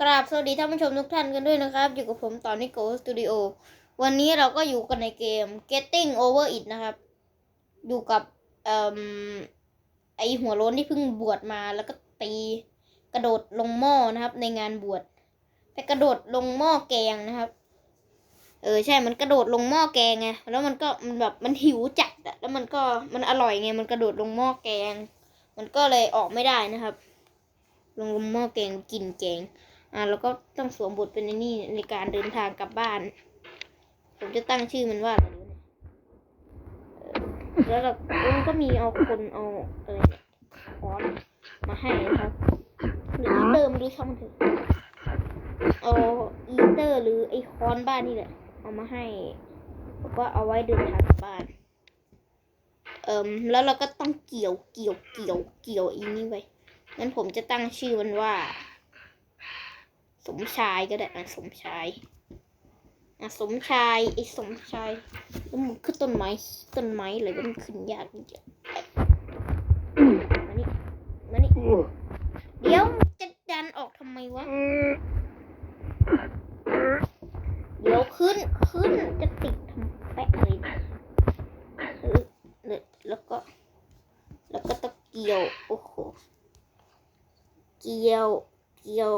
กราบสวัสดีท่านผู้ชมทุกท่านกันด้วยนะครับ อยู่กับผมต่อนิโกสตูดิโอวันนี้เราก็อยู่กันในเกม Getting Over It นะครับ อยู่กับอไอหัวโล้นที่เพิ่งบวชมาแล้วก็ตีกระโดดลงหม้อนะครับ ในงานบวชแต่กระโดดลงหม้อแกงนะครับ เออใช่มันกระโดดลงหม้อแกงไงแล้วมันก็มันแบบมันหิวจัดอะแล้วมันก็มันอร่อยไงมันกระโดดลงหม้อแกง มันก็เลยออกไม่ได้นะครับ ลงหม้อแกงกินแกง อ่าแล้วก็ต้องสวมบทเป็นไอ้นี่ในการเดินทางกลับบ้าน ผมจะตั้งชื่อมันว่าอะไรดีเนี่ยแล้วเราแล้วก็มีเอาคนเอาอะไรเนี่ยคอนมาให้นะครับหรืออีเตอร์ไม่รู้ช่างเถอะเอาอีเตอร์หรือไอคอนบ้านนี่แหละเอามาให้แล้วก็เอาไว้เดินทางกลับบ้านเอ่มแล้วเราก็ต้องเกี่ยวเกี่ยวเกี่ยวเกี่ยวอีนี่ไว้งั้นผมจะตั้งชื่อมันว่า สมชายก็ได้อะสมชายอะสมชายไอ้สมชายแล้วมันขึ้นต้นไม้ต้นไม้อะไรก็มันขึ้นยากจริงมานี่มานี่เดี๋ยวจะดันออกทำไมวะเดี๋ยวขึ้นขึ้นจะติดทำแปะอะไรเนี่ยเออเนี่ยแล้วก็ แล้วก็ตะเกียวโอ้โหเกียวเกียว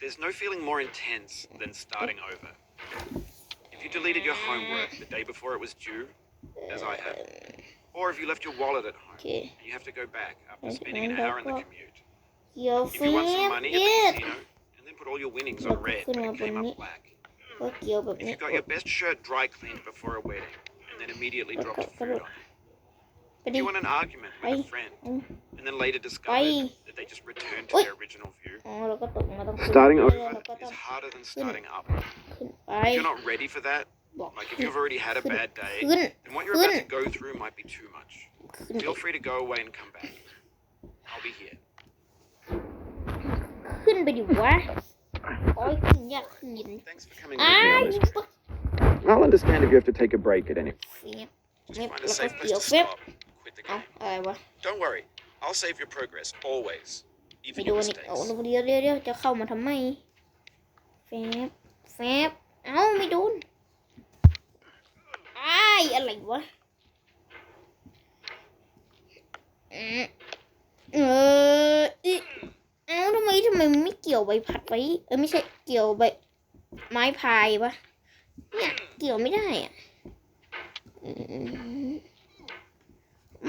There's no feeling more intense than starting over. If you deleted your homework the day before it was due, as I have, or if you left your wallet at home okay. and you have to go back after spending an hour in the commute. If you won some money at the casino and then put all your winnings on red but it came up black. If you got your best shirt dry cleaned before a wedding and then immediately dropped food on it. If you want an argument with a friend and then later discovered they just returned to Uy. their original view, อ๋อเราก็ตกมาต้องขึ้น starting เรื่ over อยๆแล้วก็ต้อ is ง harder than starting up. ขึ้นไป If you're not ready for that, บอก like if ขึ้น you've already had a Couldn't- bad day, ขึ้น then what you're couldn't. about to go through might be too much. ขึ้นไป Feel free to go away and come back. I'll be here. ขึ้นไปดิวะโอ้ยขึ้นยากขึ้นยิน Thanks for coming อ้า with me ว on this trip. ปึ๊ก I'll understand if you have to take a break at any point. เฟียบ Just Yep, find a look safe up place your to flip. stop. Quit the เอา game. อะไรวะ Don't worry. I'll save your progress always, ไป even ดู your นี่เอา mistakes. เดี๋ยวเดี๋ยวเดี๋ยวจะเข้ามาทำไมแฟบแฟบเอ้าไม่โดนอ้ายอะไรวะอืมเอออิเอ้าทำไมทำไมมันไม่เกี่ยวใบพัดไว้ เออไม่ใช่เกี่ยวใบไม้พายวะเนี่ยเกี่ยวไม่ได้อะอืม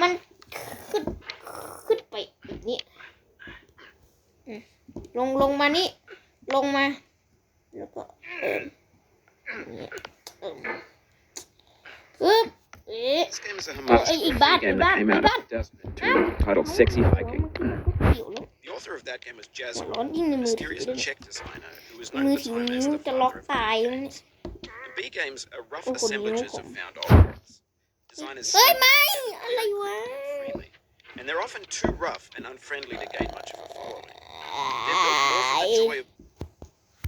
มันขึ้นขึ้นไปแบบนี้ ลงลงมานี่ ลงมา แล้วก็เอิมเนี่ยเอิมอึ๊บเอ๊ะ This game is a Oh, homage hey, to hey, a bad, film game bad, that came out bad. in 2002 titled Sexy Hiking. เกี่ยวแล้ว The author of that game was หัว Jazz ร้อน Roll, ยิ่งใน a มือถือ mysterious ด้วยเนี่ย Czech designer who was มือ known ถื for อ time นิ้ as ว the จะล็อก father of ตาย video แล้วเนี่ย games. In B games are rough Oh, God, assemblages you of know. found objects. Designers เฮ้ย sell ไม่ them อะไรวะ freely, and they're often too rough and unfriendly to gain much of a following. They're built more for the joy of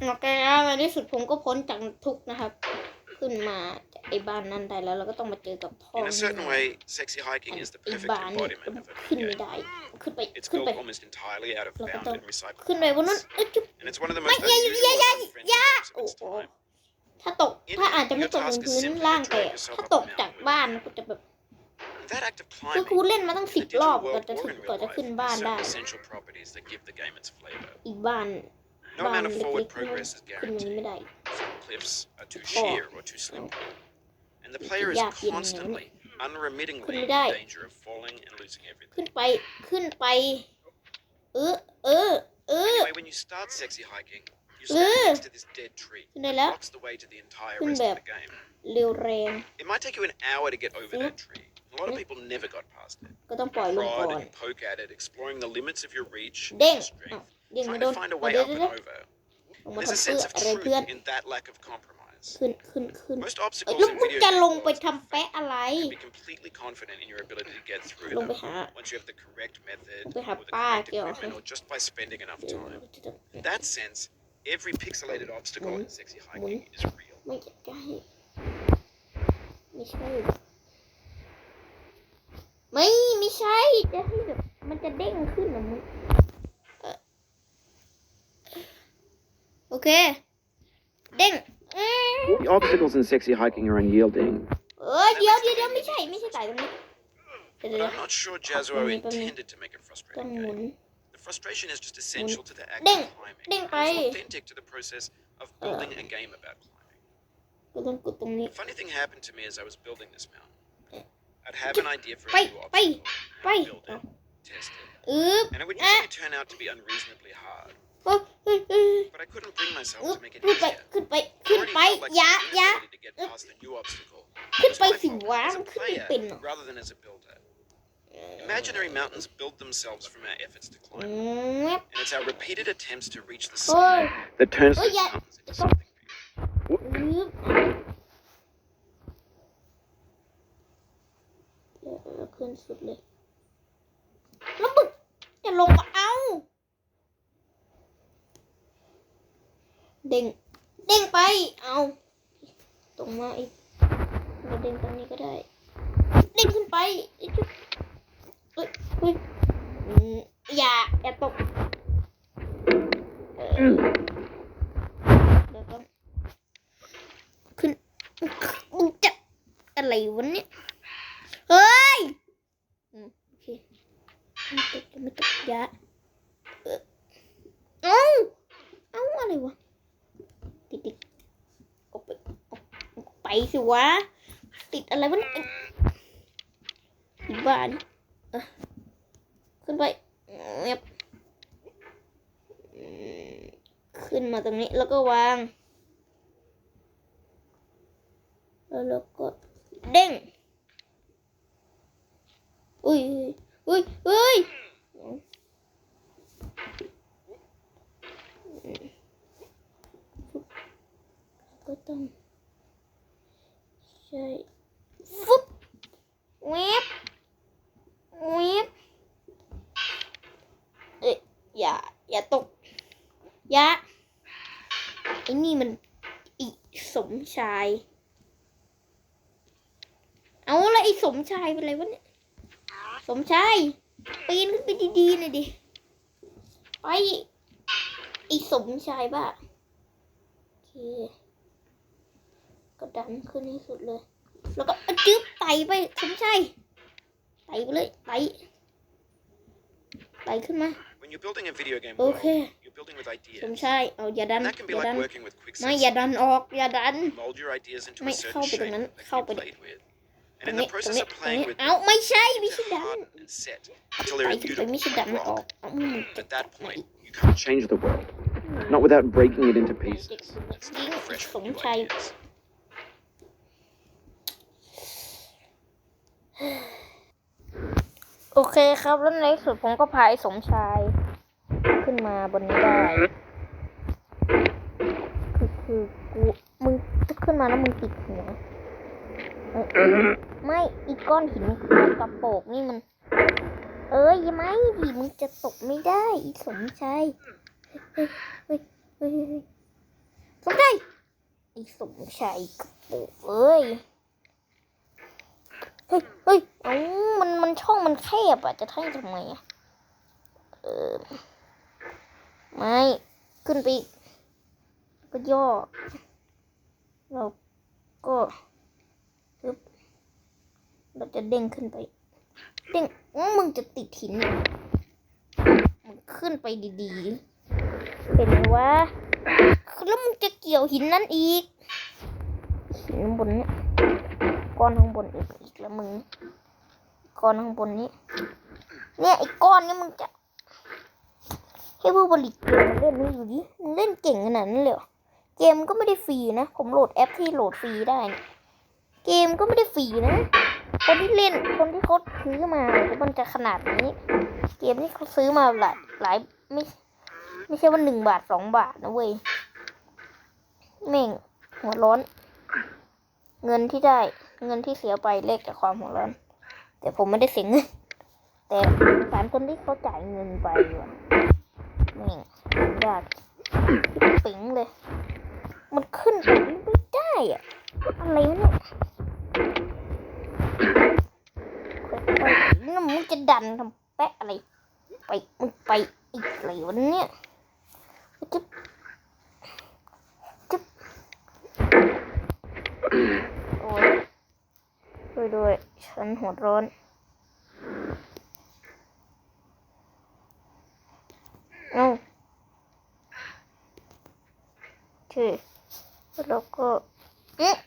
โอเคแล้วในที่สุดผมก็พ้นจากทุกข์นะครับ ขึ้นมาจากไอ้บ้านนั้นได้แล้วเราก็ต้องมาเจอกับพ่อ In a certain way, sexy hiking is the ไอ้ perfect บ้านเนี่ย embodiment of a ขึ้น video ไม่ game. ได้ ขึ้นไป It's ขึ้น built ไป almost entirely out of Look at found that. and recycled ขึ้นไปบนนั้น parts, เอ้ยจุ๊บ and it's one of the ไม่ most อย่า unusual อย่าอย่า and อย่า unfriendly games of โอ้ its โห time. ถ้าตก ถ้าอาจจะไม่ตกบนพื้นล่างแต่ถ้าตกจากบ้านกูจะแบบ That act of คือกู climbing เล่นมาตั้ง in สิ the บรอบ digital กว่า world จะ or ถึง in กว่า real จะ life ขึ้น has บ้านได้ certain essential properties that give the game its flavor. อีกบ้าน No บ้าน amount of เล็ forward กๆ progress is ขึ้นอย่างนี้ไม่ guaranteed. ได้ Some cliffs are too Oh. sheer or too slippery. And the player is Yeah, yeah, yeah. constantly, unremittingly in Couldn't die. danger of falling and losing everything. ขึ้นไปขึ้นไป เออเออเออ Anyway, when you start sexy hiking, you stand Uh. next to this dead tree. ขึ้นได้ It แล้ว blocks the way to the entire Couldn't rest of bear. the game. เร็วแรง It might take you an hour to get over Yeah. that tree. A lot of Yeah. people never got past it. ก็ต้องปล่อยลงก่ Prod อน and poke at it, exploring the limits of your reach เด้ง and อ้าว strength. เด้งไม่ Trying โด to น find a เดี๋ way ยว up เดี๋ยว and เดี๋ยว over. ลงมา There's a ทำเพื่อ sense of อะไรเพื่อน truth in that lack of compromise. ขึ้นขึ้นขึ้น Most เอ้ย obstacles แล้ว in มึง video จะ game ลงไป worlds ทำแปะอะไร can be completely confident in your ability to get through ลงไป them หา once you have the correct method ไปหา or the ป้า correct เกี่ยว equipment or just by spending enough เดี๋ยว time. จะ In that sense, every pixelated obstacle in sexy hiking is real. ไม่อยากจะให้ไม่ ไม่ใช่ ไม่ไม่ใช่จะให้แบบมันจะเด้งขึ้นนะมึง โอเค เด้งอืม The obstacles in sexy hiking are unyielding. เออเดี๋ยวเดี๋ยวเดี๋ยวไม่ใช่ไม่ใช่สายตรงนี้เดี๋ยว But เดี๋ยว I'm not sure Jazzuo Pardon me, pardon me. intended to make a ต้อง frustrating หมุน game. The frustration is just essential to the act Ding, of climbing. ding and It'sไป. authentic to the process of building a game about climbing. ก็ต้องกดตรงนี้ A funny thing happened to me as I was building this mountain. I'd have an idea for a Bye, new bye, obstacle, bye. I'd build it, test it, อึ๊บ and it would Ah. usually turn out to be unreasonably hard. เฮ้ยเฮ้ยเฮ้ย But I couldn't bring myself อึ๊บ to make it ขึ้นไป easier. ขึ้นไป I ขึ้น already ไป felt like อย่า my อย่า inability to get past the new obstacle ขึ้น was ไป my สิ fault วะ as มั a นขึ้นไม่ player เป็นหรอ rather than as a builder. Imaginary mountains build themselves from our efforts to อื climb, ม and it's our repeated attempts to reach the เฮ้ย summit That turns Oh, those yeah. mountains into something beautiful. อึ๊บเดี๋ยวเราขึ้นสุดเลย เด้งเด้งไป เอาตรงมาอีกเราเด้งตรงนี้ก็ได้ เด้งขึ้นไปไอ้จุ๊บเอ้ยเฮ้ยอืมอย่าอย่าตกเออเดี๋ยวก่อนขึ้นมึงจะอะไรวะเนี่ยเฮ้ยอืมโอเคไม่ตกไม่ตกอย่าเออเอ้าเอ้าอะไรวะ ติดติดออกไปออกออกไป สิวะ ติดอะไรวะนี่ยอีบ้านขึ้นไปเงียบขึ้นมาตรงนี้แล้วก็วาง แล้วก็เด้ง อุ้ยอุ้ยอุ้ยก็ต้อง ใช่ฟุบแวบแวบเอ้ยอย่า อย่าตก อย่าไอ้นี่มันอีสมชาย เอาละไอ้สมชายเป็นไรวะเนี่ย สมชาย ปีนขึ้นไปดีๆหน่อยดิ ไปไอ้สมชายบ้าโอเค ดันขึ้นให้สุดเลย แล้วก็อะจึ๊บไต่ไปสมชายไต่ไปเลยไต่ไต่ขึ้นมา When you're building a video game โอ world, เค you're building with ส ideas. มชายเอาอย่าดัน And that can อ be ย่าดั like น working with quick ไม่ sense. อย่าดันออกอย่าดัน Mold your ideas into a Mày certain không bị shape tụi nó- that không you bị- played with. ตร And in งนี้ the ตรง process นี้ of ตรง playing นี้ with เอาไม่ใช่ไม่ to ใช่ดัน harden and set until ไป they're ไป immutable ไม่ใช่ดัน and มันออก rock. เอามึงจะ At that point, you can't change Change the world. Not without breaking it into เด็ก pieces. จริง fresh ส with ม new ชัย ideas. โอเคครับแล้วในที่สุดผมก็พายสมชาย ขึ้นมาบนนี้ได้ คือคือกูมึงขึ้นมาแล้วมึงติดหัวไม่อีกก้อนหินกระโปกนี่มัน เอ้ยไม่ดิมึงจะตกไม่ได้ อีสมชายเฮ้ยเฮ้ยเฮ้ยเฮ้ยเฮ้ยสมชายอีสมชายกระโปกเอ้ย เฮ้ยเฮ้ยเอ้ามันมันช่องมันแคบอะ จะให้ทำไมอะเออไม่ ขึ้นไปก็ย่อ เราก็ปึ๊บเราจะเด้งขึ้นไป เด้งมึงจะติดหินเนี่ยมึงขึ้นไปดีๆ เป็นไงวะ แล้วมึงจะเกี่ยวหินนั้นอีกหินบนเนี้ย ก้อนข้างบนอีกอีกแล้วมึงก้อนข้างบนนี้ เนี่ยไอ้ก้อนนี้มึงจะให้ผู้ผลิตเกมมาเล่นนี่อยู่ดิมึงเล่นเก่งขนาดนั้นเลยเหรอเกมก็ไม่ได้ฟรีนะ ผมโหลดแอปที่โหลดฟรีได้เนี่ยเกมก็ไม่ได้ฟรีนะ คนที่เล่นคนที่เขาซื้อมามันจะขนาดนี้ เกมที่เขาซื้อมาหลายหลายไม่ไม่ใช่ว่าหนึ่งบาทสองบาทนะเว้ยแม่งหัวร้อน เงินที่ได้ เงินที่เสียไปเลขจากความหัวร้อน แต่ผมไม่ได้เสียเงิน แต่สามคนที่เขาจ่ายเงินไปนี่ยากปิงเลย มันขึ้นปไม่ได้อะอะไรเนี่ยนี่มึงจะดันทำแปะอะไร ไปมึงไปอีกอะไรวันเนี้ยจะจะ วยด้วย ฉันหัวร้อน เอ้าโอเคแล้วก็เอ๊ะ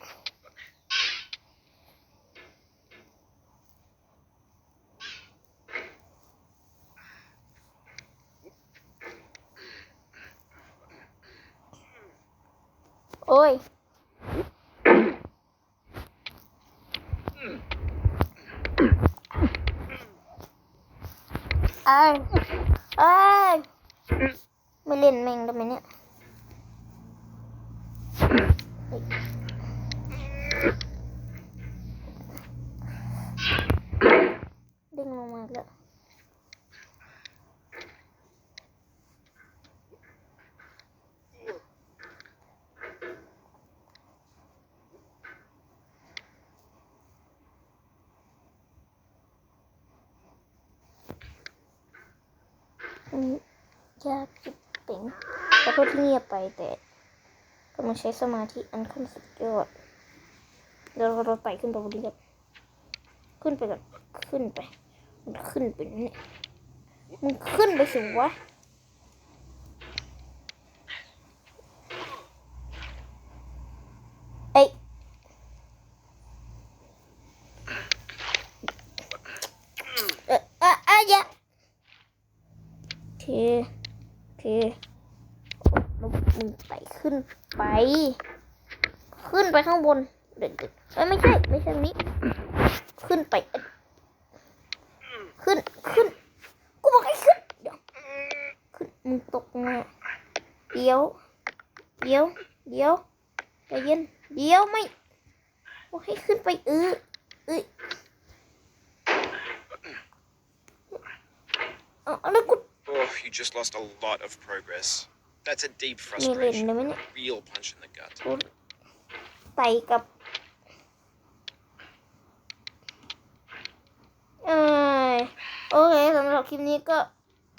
โอ้ย เอ้ยเอ้ยไม่เล่นแม่งได้ไหมเนี่ย เด้งลงมาอีกแล้ว อืม ยากจิบเป่งขอโทษที่เงียบไปแต่กำลังใช้สมาธิอันขั้นสุดยอดเดี๋ยวเราไต่ขึ้นไปบนนี้กันขึ้นไปก่อนขึ้นไป มันขึ้นไปนี่มันขึ้นไปสิวะเอ้ยเอ่ออะอะอย่า โอเค โอเคแล้ว มึงไต่ขึ้นไป ขึ้นไปข้างบน เด็กๆเอ้ยไม่ใช่ ไม่ใช่นี้ ขึ้นไป ขึ้นขึ้นกูบอกให้ขึ้นเดี๋ยวขึ้นมึงตกแน่เดี๋ยว เดี๋ยว เดี๋ยวใจเย็น เดี๋ยวไม่บอกให้ขึ้นไปเออเอ้ยเอเอาแล้วกู Oh, you just lost a lot of progress. That's a deep มีเล่น frustration. ได้ไหมเนี่ย Real punch in the gut. กูไต่กับ เออโอเคสำหรับคลิปนี้ก็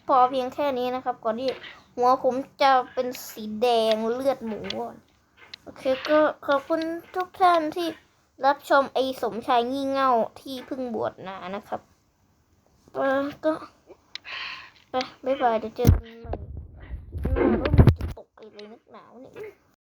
พอเพียงแค่นี้นะครับ ก่อนที่หัวผมจะเป็นสีแดงเลือดหมูก่อนโอเคก็ขอบคุณทุกท่านที่รับชมไอ้สมชายงี่เง่าที่เพิ่งบวชนานะครับเออก็ไปบ๊ายบายเดี๋ยวเจอกันใหม่ หน้าว่